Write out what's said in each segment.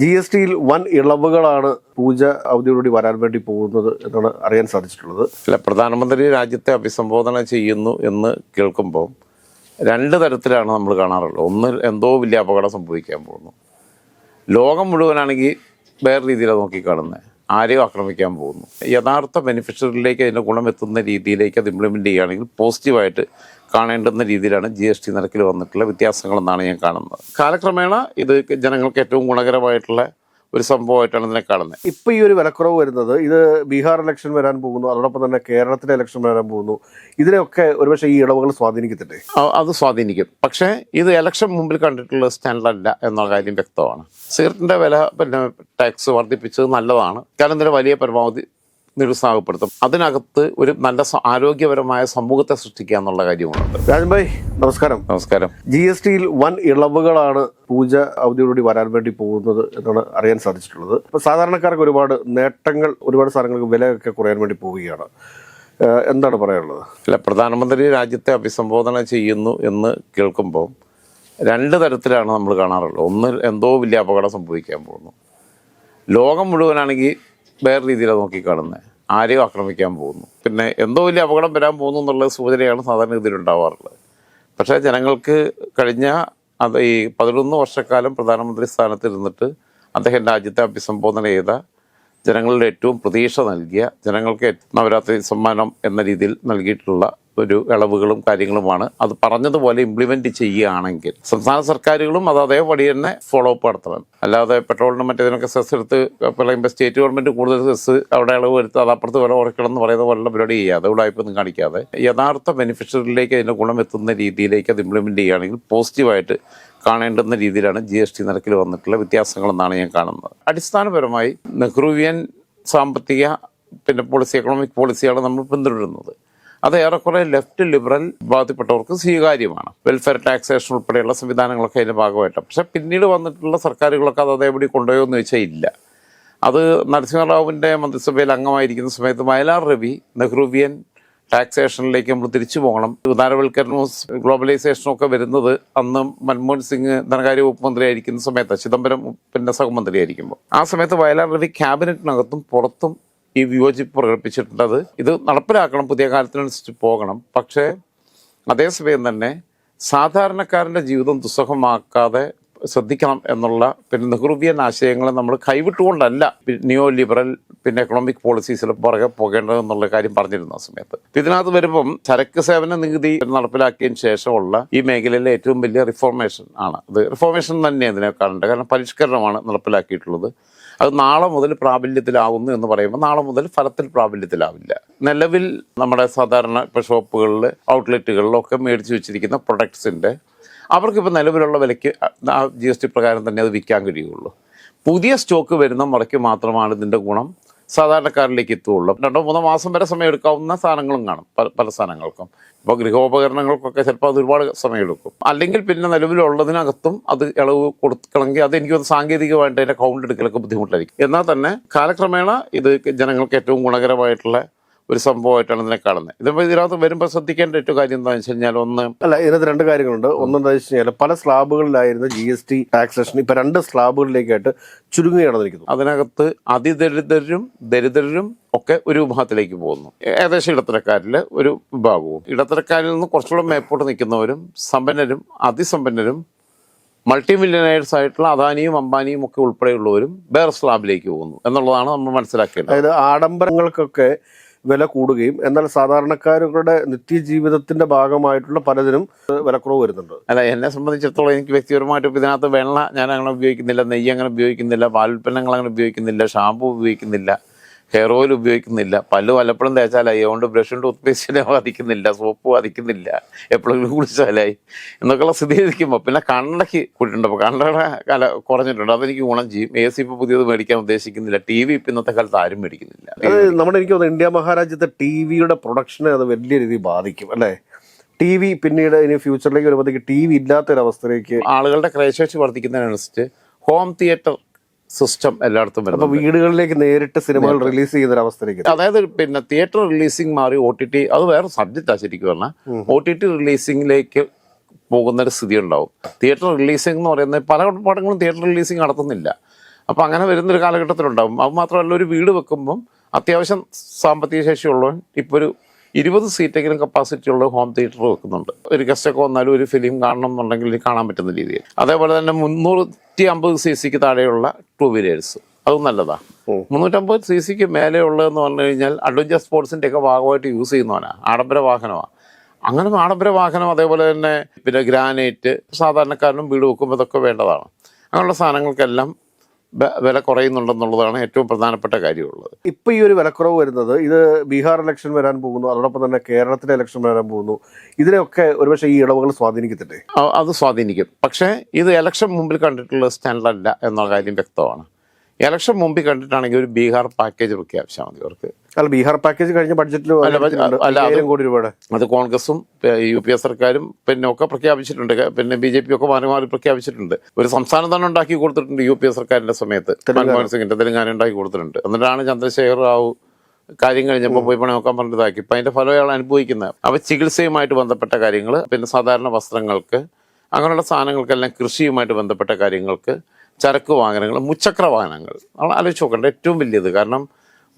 G S ടിയിൽ വൻ ഇളവുകളാണ് പൂജ അവധിയോടുകൂടി വരാൻ വേണ്ടി പോകുന്നത് എന്നാണ് അറിയാൻ സാധിച്ചിട്ടുള്ളത്. അല്ല പ്രധാനമന്ത്രി രാജ്യത്തെ അഭിസംബോധന ചെയ്യുന്നു എന്ന് കേൾക്കുമ്പോൾ രണ്ട് തരത്തിലാണ് നമ്മൾ കാണാറുള്ളത്. ഒന്ന് എന്തോ വലിയ അപകടം സംഭവിക്കാൻ പോകുന്നു. ലോകം മുഴുവനാണെങ്കിൽ വേറെ രീതിയിലാണ് നോക്കിക്കാണുന്നത്. ആരെയും ആക്രമിക്കാൻ പോകുന്നു. യഥാർത്ഥ ബെനിഫിഷ്യറിയിലേക്ക് അതിന്റെ ഗുണം എത്തുന്ന രീതിയിലേക്ക് അത് ഇംപ്ലിമെന്റ് ചെയ്യുകയാണെങ്കിൽ പോസിറ്റീവായിട്ട് കാണേണ്ടുന്ന രീതിയിലാണ് ജി എസ് ടി നിരക്കിൽ വന്നിട്ടുള്ള വ്യത്യാസങ്ങളെന്നാണ് ഞാൻ കാണുന്നത്. കാലക്രമേണ ഇത് ജനങ്ങൾക്ക് ഏറ്റവും ഗുണകരമായിട്ടുള്ള ഒരു സംഭവമായിട്ടാണ് ഇതിനെ കാണുന്നത്. ഇപ്പൊ ഈ ഒരു വിലക്കുറവ് വരുന്നത് ഇത് ബീഹാർ ഇലക്ഷൻ വരാൻ പോകുന്നു അതോടൊപ്പം തന്നെ കേരളത്തിലെ ഇലക്ഷൻ വരാൻ പോകുന്നു. ഇതിനെയൊക്കെ ഒരുപക്ഷെ ഈ ഇളവുകൾ സ്വാധീനിക്കത്തില്ലേ? അത് സ്വാധീനിക്കും. പക്ഷേ ഇത് ഇലക്ഷൻ മുമ്പിൽ കണ്ടിട്ടുള്ള സ്റ്റാൻഡല്ല അല്ല എന്ന കാര്യം വ്യക്തമാണ്. സിഗരറ്റിന്റെ വില പിന്നെ ടാക്സ് വർദ്ധിപ്പിച്ചത് നല്ലതാണ്. കാരണം ഇതിന്റെ വലിയ പരമാവധി നിരുത്സാഹപ്പെടുത്തും. അതിനകത്ത് ഒരു നല്ല ആരോഗ്യപരമായ സമൂഹത്തെ സൃഷ്ടിക്കുക എന്നുള്ള കാര്യമുണ്ട്. രാജൻഭായ് നമസ്കാരം. നമസ്കാരം. ജി എസ് ടിയിൽ വൻ ഇളവുകളാണ് പൂജ അവധിയോടുകൂടി വരാൻ വേണ്ടി പോകുന്നത് എന്നാണ് അറിയാൻ സാധിച്ചിട്ടുള്ളത്. ഇപ്പൊ സാധാരണക്കാർക്ക് ഒരുപാട് നേട്ടങ്ങൾ ഒരുപാട് സാധനങ്ങൾക്ക് വിലയൊക്കെ കുറയാൻ വേണ്ടി പോവുകയാണ്. എന്താണ് പറയാനുള്ളത്? അല്ല പ്രധാനമന്ത്രി രാജ്യത്തെ അഭിസംബോധന ചെയ്യുന്നു എന്ന് കേൾക്കുമ്പോൾ രണ്ട് തരത്തിലാണ് നമ്മൾ കാണാറുള്ളത്. ഒന്ന് എന്തോ വലിയ അപകടം സംഭവിക്കാൻ പോകുന്നു. ലോകം മുഴുവനാണെങ്കിൽ വേറെ രീതിയിലാണ് നോക്കിക്കാണുന്നത് ആരെയും ആക്രമിക്കാൻ പോകുന്നു? പിന്നെ എന്തോ വലിയ അപകടം വരാൻ പോകുന്നു എന്നുള്ള സൂചനയാണ് സാധാരണ ഇതിലുണ്ടാവാറുള്ളത് പക്ഷേ ജനങ്ങൾക്ക് കഴിഞ്ഞ അത് ഈ പതിനൊന്ന് വർഷക്കാലം പ്രധാനമന്ത്രി സ്ഥാനത്തിരുന്നിട്ട് അദ്ദേഹം രാജ്യത്തെ അഭിസംബോധന ചെയ്ത ജനങ്ങളുടെ ഏറ്റവും പ്രതീക്ഷ നൽകിയ ജനങ്ങൾക്ക് നവരാത്രി സമ്മാനം എന്ന രീതിയിൽ നൽകിയിട്ടുള്ള ഒരു ഇളവുകളും കാര്യങ്ങളുമാണ്. അത് പറഞ്ഞതുപോലെ ഇംപ്ലിമെന്റ് ചെയ്യുകയാണെങ്കിൽ സംസ്ഥാന സർക്കാരുകളും അത് അതേപടി തന്നെ ഫോളോ അപ്പ് നടത്തണം. അല്ലാതെ പെട്രോളിനും മറ്റേതിനൊക്കെ സെസ് എടുത്ത് പറയുമ്പോൾ സ്റ്റേറ്റ് ഗവൺമെന്റ് കൂടുതൽ സെസ് അവിടെ ഇളവ് വരുത്തുക അത് അപ്പുറത്ത് വില കുറയ്ക്കണം എന്ന് പറയുന്ന പോലുള്ള പരിപാടി ചെയ്യാതെ ഉടായ്പൊന്നും കാണിക്കാതെ യഥാർത്ഥ ബെനിഫിഷ്യറിയിലേക്ക് അതിന്റെ ഗുണം എത്തുന്ന രീതിയിലേക്ക് അത് ഇംപ്ലിമെന്റ് ചെയ്യുകയാണെങ്കിൽ പോസിറ്റീവായിട്ട് കാണേണ്ടുന്ന രീതിയിലാണ് ജി എസ് ടി നിരക്കിൽ വന്നിട്ടുള്ള വ്യത്യാസങ്ങളെന്നാണ് ഞാൻ കാണുന്നത്. അടിസ്ഥാനപരമായി നെഹ്റുവിയൻ സാമ്പത്തിക പിന്നെ പോളിസി എക്കണോമിക് പോളിസിയാണ് നമ്മൾ പിന്തുടരുന്നത്. അത് ഏറെക്കുറെ ലെഫ്റ്റ് ലിബറൽ വിഭാഗത്തിൽപ്പെട്ടവർക്ക് സ്വീകാര്യമാണ്. വെൽഫെയർ ടാക്സേഷൻ ഉൾപ്പെടെയുള്ള സംവിധാനങ്ങളൊക്കെ അതിന്റെ ഭാഗമായിട്ടാണ്. പക്ഷെ പിന്നീട് വന്നിട്ടുള്ള സർക്കാരുകളൊക്കെ അത് അതേപടി കൊണ്ടുപോയോ എന്ന് ചോദിച്ചാൽ ഇല്ല. അത് നരസിംഹറാവുവിന്റെ മന്ത്രിസഭയിൽ അംഗമായിരിക്കുന്ന സമയത്ത് വയലാർ രവി നെഹ്റുവിയൻ ടാക്സേഷനിലേക്ക് നമ്മൾ തിരിച്ചു പോകണം. ഉദാരവൽക്കരണവും ഗ്ലോബലൈസേഷനും ഒക്കെ വരുന്നത് അന്ന് മൻമോഹൻ സിംഗ് ധനകാര്യ വകുപ്പ് മന്ത്രിയായിരിക്കുന്ന സമയത്ത് ചിദംബരം പിന്നെ സഹമന്ത്രിയായിരിക്കുമ്പോൾ ആ സമയത്ത് വയലാർ രവി ക്യാബിനറ്റിനകത്തും പുറത്തും ഈ വിയോജിപ്പ് പ്രകടിപ്പിച്ചിട്ടുള്ളത് ഇത് നടപ്പിലാക്കണം പുതിയ കാലത്തിനനുസരിച്ച് പോകണം. പക്ഷേ അതേസമയം തന്നെ സാധാരണക്കാരന്റെ ജീവിതം ദുസ്സഹമാക്കാതെ ശ്രദ്ധിക്കണം എന്നുള്ള പിന്നെ നെഹ്റുവിയൻ ആശയങ്ങളെ നമ്മൾ കൈവിട്ടുകൊണ്ടല്ല നിയോ ലിബറൽ പിന്നെ എക്കണോമിക് പോളിസീസിൽ പുറകെ പോകേണ്ടത് എന്നുള്ള കാര്യം പറഞ്ഞിരുന്ന ആ സമയത്ത്. ഇതിനകത്ത് വരുമ്പം ചരക്ക് സേവന നികുതി നടപ്പിലാക്കിയതിന് ശേഷമുള്ള ഈ മേഖലയിലെ ഏറ്റവും വലിയ റിഫോർമേഷൻ ആണ്. അത് റിഫോർമേഷൻ തന്നെ ഇതിനെ കാണേണ്ടത് കാരണം പരിഷ്കരണമാണ് നടപ്പിലാക്കിയിട്ടുള്ളത്. അത് നാളെ മുതൽ പ്രാബല്യത്തിലാവുന്നു എന്ന് പറയുമ്പോൾ നാളെ മുതൽ ഫലത്തിൽ പ്രാബല്യത്തിലാവില്ല. നിലവിൽ നമ്മുടെ സാധാരണ ഇപ്പോൾ ഷോപ്പുകളിൽ ഔട്ട്ലെറ്റുകളിലൊക്കെ മേടിച്ച് വെച്ചിരിക്കുന്ന പ്രൊഡക്ട്സിന്റെ അവർക്കിപ്പോൾ നിലവിലുള്ള വിലയ്ക്ക് ആ ജി എസ് ടി പ്രകാരം തന്നെ അത് വിൽക്കാൻ കഴിയുള്ളൂ. പുതിയ സ്റ്റോക്ക് വരുന്ന മുറയ്ക്ക് മാത്രമാണ് ഇതിന്റെ ഗുണം. സാധാരണക്കാരിലേക്ക് എത്തുകയുള്ളൂ. രണ്ടോ മൂന്നോ മാസം വരെ സമയം എടുക്കാവുന്ന സാധനങ്ങളും കാണും പല പല സാധനങ്ങൾക്കും. ഇപ്പോൾ ഗൃഹോപകരണങ്ങൾക്കൊക്കെ ചിലപ്പോൾ അത് ഒരുപാട് സമയമെടുക്കും. അല്ലെങ്കിൽ പിന്നെ നിലവിലുള്ളതിനകത്തും അത് ഇളവ് കൊടുക്കണമെങ്കിൽ അത് എനിക്ക് സാങ്കേതികമായിട്ട് അതിന്റെ കൗണ്ട് എടുക്കലൊക്കെ ബുദ്ധിമുട്ടായിരിക്കും. എന്നാൽ തന്നെ കാലക്രമേണ ഇത് ജനങ്ങൾക്ക് ഏറ്റവും ഗുണകരമായിട്ടുള്ള ഒരു സംഭവമായിട്ടാണ് ഇതിനെ കാണുന്നത്. ഇതിപ്പോൾ ഇതിനകത്ത് വരുമ്പോൾ ശ്രദ്ധിക്കേണ്ട ഏറ്റവും കാര്യം എന്താണെന്ന് വെച്ച് കഴിഞ്ഞാൽ ഒന്ന് അല്ല ഇതിനകത്ത് രണ്ട് കാര്യങ്ങളുണ്ട്. ഒന്നെന്താ വെച്ച് കഴിഞ്ഞാൽ പല സ്ലാബുകളിലായിരുന്നു ജി എസ് ടി ടാക്സേഷൻ ഇപ്പൊ രണ്ട് സ്ലാബുകളിലേക്കായിട്ട് ചുരുങ്ങി നടന്നിരിക്കുന്നു അതിനകത്ത് അതിദരിദ്രരും ദരിദ്രരും ഒക്കെ ഒരു വിഭാഗത്തിലേക്ക് പോകുന്നു. ഏകദേശം ഇടത്തരക്കാരിൽ ഒരു വിഭാഗവും. ഇടത്തരക്കാരിൽ നിന്ന് കുറച്ചുകൂടെ മേപ്പോട്ട് നിൽക്കുന്നവരും സമ്പന്നരും അതിസമ്പന്നരും മൾട്ടി മില്യനേഴ്സ് ആയിട്ടുള്ള അദാനിയും അംബാനിയും ഒക്കെ ഉൾപ്പെടെയുള്ളവരും വേറെ സ്ലാബിലേക്ക് പോകുന്നു എന്നുള്ളതാണ് നമ്മൾ മനസ്സിലാക്കേണ്ടത്. അതായത് ആഡംബരങ്ങൾക്കൊക്കെ വില കൂടുകയും എന്നാൽ സാധാരണക്കാരുടെ നിത്യജീവിതത്തിന്റെ ഭാഗമായിട്ടുള്ള പലതിനും വിലക്കുറവ് വരുന്നുണ്ട്. അല്ല എന്നെ സംബന്ധിച്ചിടത്തോളം എനിക്ക് വ്യക്തിപരമായിട്ട് ഇതിനകത്ത് വെള്ള ഞാൻ അങ്ങനെ ഉപയോഗിക്കുന്നില്ല നെയ്യ് അങ്ങനെ ഉപയോഗിക്കുന്നില്ല പാലുൽപ്പന്നങ്ങൾ അങ്ങനെ ഉപയോഗിക്കുന്നില്ല ഷാമ്പു ഉപയോഗിക്കുന്നില്ല. ഹെയർ ഓയിൽ ഉപയോഗിക്കുന്നില്ല. പല്ല് വല്ലപ്പോഴും തേച്ചാലായി. അതുകൊണ്ട് ബ്രഷ് കൊണ്ട് പേസ്റ്റിനെ ബാധിക്കുന്നില്ല സോപ്പ് ബാധിക്കുന്നില്ല എപ്പോഴെങ്കിലും കുളിച്ചാലായി. എന്നൊക്കെയുള്ള സ്ഥിതി ഇരിക്കുമ്പോൾ പിന്നെ കണ്ണടയ്ക്ക് കൂട്ടിട്ടുണ്ട് അപ്പോൾ കണ്ണട കല കുറഞ്ഞിട്ടുണ്ട്. അതെനിക്ക് ഗുണം ചെയ്യും. എ സി ഇപ്പോൾ പുതിയത് മേടിക്കാൻ ഉദ്ദേശിക്കുന്നില്ല. ടി വി ഇപ്പം ഇന്നത്തെ കാലത്ത് ആരും മേടിക്കുന്നില്ല. അത് നമ്മുടെ എനിക്ക് തോന്നുന്നു ഇന്ത്യ മഹാരാജ്യത്തെ ടി വിയുടെ പ്രൊഡക്ഷനെ അത് വലിയ രീതിയിൽ ബാധിക്കും അല്ലേ? ടി വി പിന്നീട് ഇനി ഫ്യൂച്ചറിലേക്ക് വരുമ്പോഴത്തേക്ക് ടി വി ഇല്ലാത്തൊരവസ്ഥയിലേക്ക് ആളുകളുടെ ക്രയശേഷി വർദ്ധിക്കുന്നതിനനുസരിച്ച് ഹോം തിയേറ്റർ സിസ്റ്റം എല്ലായിടത്തും അപ്പൊ അപ്പോൾ വീടുകളിലേക്ക് നേരിട്ട് സിനിമകൾ റിലീസ് ചെയ്യുന്ന ഒരു അവസ്ഥയിലേക്ക് അതായത് പിന്നെ തിയേറ്റർ റിലീസിംഗ് മാറി ഒ ടി ടി അത് വേറെ സബ്ജക്റ്റാണ് ശരിക്കും പറഞ്ഞാൽ ഒ ടി ടി റിലീസിംഗിലേക്ക് പോകുന്ന ഒരു സ്ഥിതി ഉണ്ടാവും തിയേറ്റർ റിലീസിംഗ് എന്ന് പറയുന്നത് പല പടങ്ങളും തിയേറ്റർ റിലീസിംഗ് നടത്തുന്നില്ല. അപ്പോൾ അങ്ങനെ വരുന്നൊരു കാലഘട്ടത്തിലുണ്ടാവും. അത് മാത്രമല്ല ഒരു വീട് വെക്കുമ്പം അത്യാവശ്യം സാമ്പത്തിക ശേഷിയുള്ളവൻ ഇപ്പോൾ ഒരു ഇരുപത് സീറ്റെങ്കിലും കപ്പാസിറ്റി ഉള്ള ഹോം തിയേറ്റർ വെക്കുന്നുണ്ട്. ഒരു ഗസ്റ്റൊക്കെ വന്നാലും ഒരു ഫിലിം കാണണം എന്നുണ്ടെങ്കിൽ കാണാൻ പറ്റുന്ന രീതിയിൽ. അതേപോലെ തന്നെ മുന്നൂറ്റി അമ്പത് സി സിക്ക് താഴെയുള്ള ടൂ വീലേഴ്സ്. അതും നല്ലതാണ്. മുന്നൂറ്റമ്പത് സി സിക്ക് മേലെ ഉള്ളതെന്ന് പറഞ്ഞു കഴിഞ്ഞാൽ അഡ്വഞ്ചർ സ്പോർട്സിന്റെ ഒക്കെ ഭാഗമായിട്ട് യൂസ് ചെയ്യുന്നവനാണ് ആഡംബര വാഹനമാണ് അങ്ങനെ ആഡംബര വാഹനം അതേപോലെ തന്നെ പിന്നെ ഗ്രാനൈറ്റ് സാധാരണക്കാരനും വീട് വെക്കുമ്പോൾ ഇതൊക്കെ വേണ്ടതാണ്. അങ്ങനെയുള്ള സാധനങ്ങൾക്കെല്ലാം വില കുറയുന്നുണ്ടെന്നുള്ളതാണ് ഏറ്റവും പ്രധാനപ്പെട്ട കാര്യമുള്ളത്. ഇപ്പോൾ ഈ ഒരു വിലക്കുറവ് വരുന്നത് ഇത് ബീഹാർ ഇലക്ഷൻ വരാൻ പോകുന്നു അതോടൊപ്പം തന്നെ കേരളത്തിലെ ഇലക്ഷൻ വരാൻ പോകുന്നു. ഇതിനെയൊക്കെ ഒരുപക്ഷെ ഈ ഇളവുകൾ സ്വാധീനിക്കത്തില്ലേ? അത് സ്വാധീനിക്കും. പക്ഷേ ഇത് ഇലക്ഷൻ മുമ്പിൽ കണ്ടിട്ടുള്ള സ്റ്റാൻഡല്ല എന്നുള്ള കാര്യം വ്യക്തമാണ്. ഇലക്ഷൻ മുമ്പിൽ കണ്ടിട്ടാണെങ്കിൽ ഒരു ബീഹാർ പാക്കേജ് പ്രഖ്യാപിച്ചാൽ മതി അവർക്ക്. അല്ല ബീഹാർ പാക്കേജ് കഴിഞ്ഞ ബഡ്ജറ്റിൽ അല്ല, കോടി രൂപയുടെ. അത് കോൺഗ്രസും യു പി എ സർക്കാരും പിന്നെ ഒക്കെ പ്രഖ്യാപിച്ചിട്ടുണ്ട്. പിന്നെ ബി ജെ പി ഒക്കെ മാറി മാറി പ്രഖ്യാപിച്ചിട്ടുണ്ട്. ഒരു സംസ്ഥാനം തന്നെ ഉണ്ടാക്കി കൊടുത്തിട്ടുണ്ട് യു പി എ സർക്കാരിന്റെ സമയത്ത്. മൻമോഹൻ സിംഗിന്റെ തെലുങ്കാന ഉണ്ടാക്കി കൊടുത്തിട്ടുണ്ട്. എന്നിട്ടാണ് ചന്ദ്രശേഖർ റാവു കാര്യം കഴിഞ്ഞപ്പോൾ പോയി പണി നോക്കാൻ പറഞ്ഞതാക്കി. ഇപ്പൊ അതിന്റെ ഫലം അയാൾ അനുഭവിക്കുന്നത്. അപ്പോൾ ചികിത്സയുമായിട്ട് ബന്ധപ്പെട്ട കാര്യങ്ങൾ പിന്നെ സാധാരണ വസ്ത്രങ്ങൾക്ക് അങ്ങനെയുള്ള സാധനങ്ങൾക്കെല്ലാം കൃഷിയുമായിട്ട് ബന്ധപ്പെട്ട കാര്യങ്ങൾക്ക് ചരക്ക് വാഹനങ്ങൾ മുച്ചക്ര വാഹനങ്ങൾ. നമ്മൾ ആലോചിച്ച് നോക്കേണ്ട ഏറ്റവും വലിയത്. കാരണം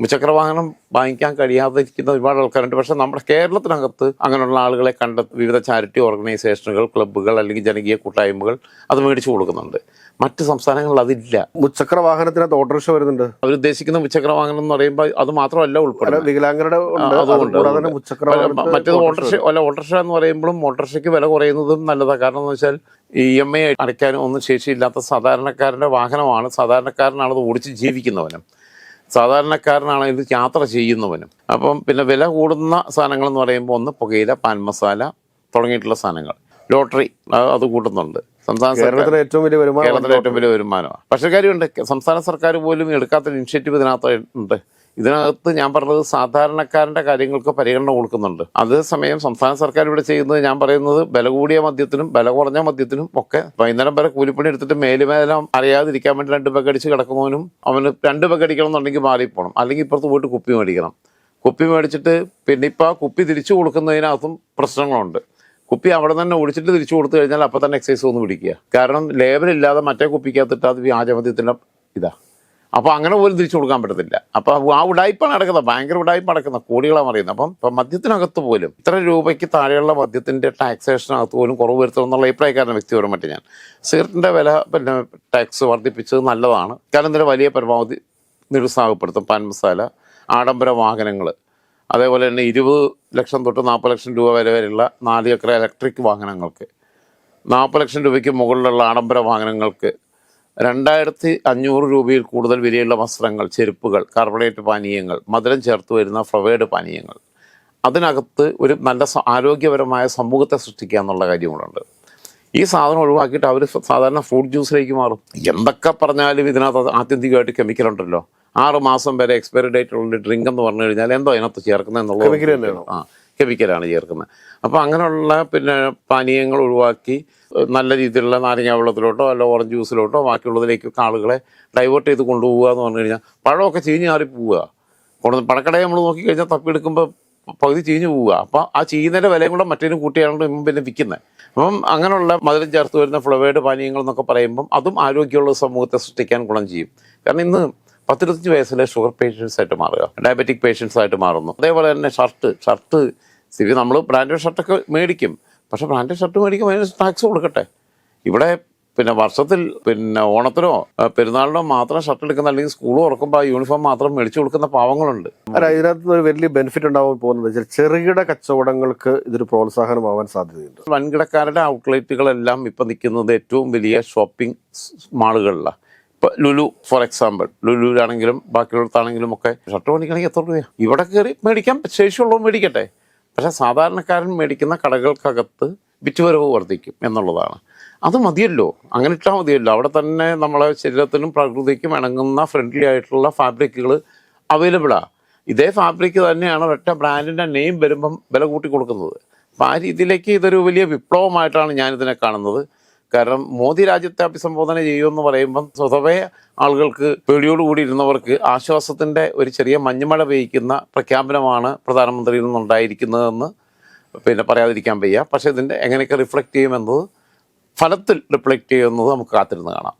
മുച്ചക്ര വാഹനം വാങ്ങിക്കാൻ കഴിയാതിരിക്കുന്ന ഒരുപാട് ആൾക്കാരുണ്ട്. പക്ഷേ നമ്മുടെ കേരളത്തിനകത്ത് അങ്ങനെയുള്ള ആളുകളെ കണ്ട വിവിധ ചാരിറ്റി ഓർഗനൈസേഷനുകൾ ക്ലബ്ബുകൾ അല്ലെങ്കിൽ ജനകീയ കൂട്ടായ്മകൾ അത് മേടിച്ചു കൊടുക്കുന്നുണ്ട്. മറ്റ് സംസ്ഥാനങ്ങളിൽ അതില്ല. മുച്ചക്ര വാഹനത്തിനകത്ത് ഓട്ടോറിക്ഷ വരുന്നുണ്ട്. അവരുദ്ദേശിക്കുന്ന മുച്ചക്ര വാഹനം എന്ന് പറയുമ്പോൾ അത് മാത്രമല്ല ഉൾപ്പെടെ ഉൾപ്പെടുന്നത് വികലാംഗരുടെ അതുകൊണ്ട്, മറ്റേത് ഓട്ടോറിക്ഷ അല്ല ഓട്ടോറിക്ഷ എന്ന് പറയുമ്പോഴും ഓട്ടോറിക്ഷയ്ക്ക് വില കുറയുന്നതും നല്ലതാണ് കാരണം എന്ന് വെച്ചാൽ ഇ എം ഐ അടയ്ക്കാനും ഒന്നും ശേഷിയില്ലാത്ത സാധാരണക്കാരന്റെ വാഹനമാണ്. സാധാരണക്കാരനാണ് അത് ഓടിച്ച് ജീവിക്കുന്നവനും. സാധാരണക്കാരനാണ് ഇത് യാത്ര ചെയ്യുന്നവനും. അപ്പം പിന്നെ വില കൂടുന്ന സാധനങ്ങൾ എന്ന് പറയുമ്പോൾ ഒന്ന് പുകയില പാൻ മസാല തുടങ്ങിയിട്ടുള്ള സാധനങ്ങൾ. ലോട്ടറി അത് കൂട്ടുന്നുണ്ട്. സംസ്ഥാന കേരളത്തിലെ ഏറ്റവും വലിയ വരുമാനം കേരളത്തിലെ ഏറ്റവും വലിയ വരുമാനമാണ്. പക്ഷേ കാര്യമുണ്ട്. സംസ്ഥാന സർക്കാർ പോലും എടുക്കാത്ത ഇനിഷ്യേറ്റീവ് ഇതിനകത്ത് ഉണ്ട്. ഇതിനകത്ത് ഞാൻ പറഞ്ഞത് സാധാരണക്കാരന്റെ കാര്യങ്ങൾക്ക് പരിഗണന കൊടുക്കുന്നുണ്ട്. അതേസമയം സംസ്ഥാന സർക്കാർ ഇവിടെ ചെയ്യുന്നത് ഞാൻ പറയുന്നത് വില കൂടിയ മദ്യത്തിനും വില കുറഞ്ഞ മദ്യത്തിനും ഒക്കെ വൈകുന്നേരം വരെ കൂലിപ്പണി എടുത്തിട്ട് മേലുമേലം അറിയാതിരിക്കാൻ വേണ്ടി രണ്ട് ബക്കടിച്ച് കിടക്കുന്നവനും അവന് രണ്ട് ബക്കടിക്കണം എന്നുണ്ടെങ്കിൽ മാറിപ്പോണം. അല്ലെങ്കിൽ ഇപ്പുറത്ത് പോയിട്ട് കുപ്പി മേടിക്കണം. കുപ്പി മേടിച്ചിട്ട് പിന്നെ ഇപ്പോൾ ആ കുപ്പി തിരിച്ചു കൊടുക്കുന്നതിനകത്തും പ്രശ്നങ്ങളുണ്ട്. കുപ്പി അവിടെ തന്നെ ഒഴിച്ചിട്ട് തിരിച്ചു കൊടുത്തു കഴിഞ്ഞാൽ അപ്പം തന്നെ എക്സൈസ് ഒന്ന് പിടിക്കുക. കാരണം ലേബലില്ലാതെ മറ്റേ കുപ്പിക്കകത്തിട്ട് അത് വ്യാജമദ്യത്തിന്റെ ഇതാ. അപ്പോൾ അങ്ങനെ പോലും തിരിച്ചു കൊടുക്കാൻ പറ്റത്തില്ല. അപ്പോൾ ആ ഉടായ്പാണ് നടക്കുന്നത് ഭയങ്കര ഉടായ്പ നടക്കുന്നത് കോടികളാണ് പറയുന്നത്. അപ്പം ഇപ്പം മദ്യത്തിനകത്ത് പോലും ഇത്ര രൂപയ്ക്ക് താഴെയുള്ള മദ്യത്തിന്റെ ടാക്സേഷനകത്ത് പോലും കുറവ് വരുത്തണം എന്നുള്ള അഭിപ്രായക്കാരൻ വ്യക്തിപരമായിട്ട് ഞാൻ. സിഗരറ്റിന്റെ വില പിന്നെ ടാക്സ് വർദ്ധിപ്പിച്ചത് നല്ലതാണ്. കാരണം ഇതിന്റെ വലിയ പരമാവധി നിരുത്സാഹപ്പെടുത്തും. പാൻ മസാല ആഡംബര വാഹനങ്ങൾ അതേപോലെ തന്നെ ഇരുപത് ലക്ഷം തൊട്ട് നാൽപ്പത് ലക്ഷം രൂപ വരെ വരെയുള്ള നാല് ചക്ര ഇലക്ട്രിക് വാഹനങ്ങൾക്ക്. നാൽപ്പത് ലക്ഷം രൂപയ്ക്ക് മുകളിലുള്ള ആഡംബര വാഹനങ്ങൾക്ക് രണ്ടായിരത്തി അഞ്ഞൂറ് രൂപയിൽ കൂടുതൽ വിലയുള്ള വസ്ത്രങ്ങൾ ചെരുപ്പുകൾ കാർബണേറ്റ് പാനീയങ്ങൾ മധുരം ചേർത്ത് വരുന്ന ഫ്ലവേഡ് പാനീയങ്ങൾ. അതിനകത്ത് ഒരു നല്ല ആരോഗ്യപരമായ സമൂഹത്തെ സൃഷ്ടിക്കുക എന്നുള്ള കാര്യം കൂടെ ഈ സാധനം ഒഴിവാക്കിയിട്ട് അവർ സാധാരണ ഫ്രൂട്ട് ജ്യൂസിലേക്ക് മാറും. എന്തൊക്കെ പറഞ്ഞാലും ഇതിനകത്ത് ആത്യന്തികമായിട്ട് കെമിക്കൽ ഉണ്ടല്ലോ. ആറ് മാസം വരെ എക്സ്പയറി ഡേറ്റ് ഉള്ള ഡ്രിങ്ക് എന്ന് പറഞ്ഞു കഴിഞ്ഞാൽ എന്തോ അതിനകത്ത് ചേർക്കുന്നത് എന്നുള്ളത് ആ. കെമിക്കലാണ് ചേർക്കുന്നത്. അപ്പോൾ അങ്ങനെയുള്ള പിന്നെ പാനീയങ്ങൾ ഒഴിവാക്കി നല്ല രീതിയിലുള്ള നാരങ്ങ വെള്ളത്തിലോട്ടോ അല്ല ഓറഞ്ച് ജ്യൂസിലോട്ടോ ബാക്കിയുള്ളതിലേക്കൊക്കെ ആളുകളെ ഡൈവേർട്ട് ചെയ്ത് കൊണ്ടുപോകുക എന്ന് പറഞ്ഞു കഴിഞ്ഞാൽ പഴമൊക്കെ ചീഞ്ഞ് മാറി പോവുക. കൊണ്ട് പടക്കടയെ നമ്മൾ നോക്കിക്കഴിഞ്ഞാൽ തപ്പിയെടുക്കുമ്പോൾ പകുതി ചീഞ്ഞ് പോവുക. അപ്പം ആ ചീഞ്ഞതിന്റെ വിലയും കൂടെ മറ്റേനും കൂട്ടിയാണ് പിന്നെ വിൽക്കുന്നത് അപ്പം അങ്ങനെയുള്ള മധുരം ചേർത്ത് വരുന്ന ഫ്ലവേഡ് പാനീയങ്ങൾ എന്നൊക്കെ പറയുമ്പം അതും ആരോഗ്യമുള്ള സമൂഹത്തെ സൃഷ്ടിക്കാൻ ഗുണം ചെയ്യും. കാരണം ഇന്ന് പത്തിരുപത്തഞ്ച് വയസ്സിലെ ഷുഗർ പേഷ്യൻസ് ആയിട്ട് മാറുക. ഡയബറ്റിക് പേഷ്യൻസ് ആയിട്ട് മാറുന്നു. അതേപോലെ തന്നെ ഷർട്ട് ഷർട്ട് സ്ഥിതി നമ്മൾ ബ്രാൻഡഡ് ഷർട്ടൊക്കെ മേടിക്കും. പക്ഷെ ബ്രാൻഡഡ് ഷർട്ട് മേടിക്കുമ്പോൾ അതിന് ടാക്സ് കൊടുക്കട്ടെ. ഇവിടെ പിന്നെ വർഷത്തിൽ പിന്നെ ഓണത്തിനോ പെരുന്നാളിനോ മാത്രം ഷർട്ട് എടുക്കുന്ന അല്ലെങ്കിൽ സ്കൂൾ തുറക്കുമ്പോൾ ആ യൂണിഫോം മാത്രം മേടിച്ചു കൊടുക്കുന്ന പാവങ്ങളുണ്ട്. അല്ല ഇതിനകത്ത് ഒരു വലിയ ബെനിഫിറ്റ് ഉണ്ടാവാൻ പോകുന്നത് ചെറുകിട കച്ചവടങ്ങൾക്ക് ഇതൊരു പ്രോത്സാഹനമാവാൻ സാധ്യതയുണ്ട്. വൻകിടക്കാരുടെ ഔട്ട്ലെറ്റുകളെല്ലാം ഇപ്പം നിൽക്കുന്നത് ഏറ്റവും വലിയ ഷോപ്പിംഗ് മാളുകളിലാണ് ഇപ്പോൾ ലുലു ഫോർ എക്സാമ്പിൾ. ലുലുവിലാണെങ്കിലും ബാക്കിയുള്ളടത്താണെങ്കിലും ഒക്കെ ഷർട്ട് മേടിക്കണമെങ്കിൽ എത്ര രൂപയാണ് ഇവിടെ കയറി മേടിക്കാൻ ശേഷിയുള്ളവർ മേടിക്കട്ടെ. പക്ഷേ സാധാരണക്കാരൻ മേടിക്കുന്ന കടകൾക്കകത്ത് വിറ്റുവരവ് വർദ്ധിക്കും എന്നുള്ളതാണ്. അത് മതിയല്ലോ. അങ്ങനെ ഇട്ടാൽ മതിയല്ലോ. അവിടെ തന്നെ നമ്മളെ ശരീരത്തിനും പ്രകൃതിക്കും ഇണങ്ങുന്ന ഫ്രണ്ട്ലി ആയിട്ടുള്ള ഫാബ്രിക്കുകൾ അവൈലബിളാണ് ഇതേ ഫാബ്രിക് തന്നെയാണ് ഒറ്റ ബ്രാൻഡിന്റെ നെയിം വരുമ്പം വില കൂട്ടി കൊടുക്കുന്നത്. അപ്പോൾ ആ രീതിയിലേക്ക് ഇതൊരു വലിയ വിപ്ലവമായിട്ടാണ് ഞാനിതിനെ കാണുന്നത്. കാരണം മോദി രാജ്യത്തെ അഭിസംബോധന ചെയ്യുമെന്ന് പറയുമ്പം സ്വതവേ ആളുകൾക്ക് പേടിയോടുകൂടി ഇരുന്നവർക്ക് ആശ്വാസത്തിന്റെ ഒരു ചെറിയ മഞ്ഞുമഴ പെയ്യ്ക്കുന്ന പ്രഖ്യാപനമാണ് പ്രധാനമന്ത്രിയിൽ നിന്നുണ്ടായിരിക്കുന്നതെന്ന് പിന്നെ പറയാതിരിക്കാൻ വയ്യ. പക്ഷേ ഇതിന്റെ എങ്ങനെയൊക്കെ റിഫ്ലക്റ്റ് ചെയ്യുമെന്നത് ഫലത്തിൽ റിഫ്ലക്റ്റ് ചെയ്യുന്നത് നമുക്ക് കാത്തിരുന്ന് കാണാം.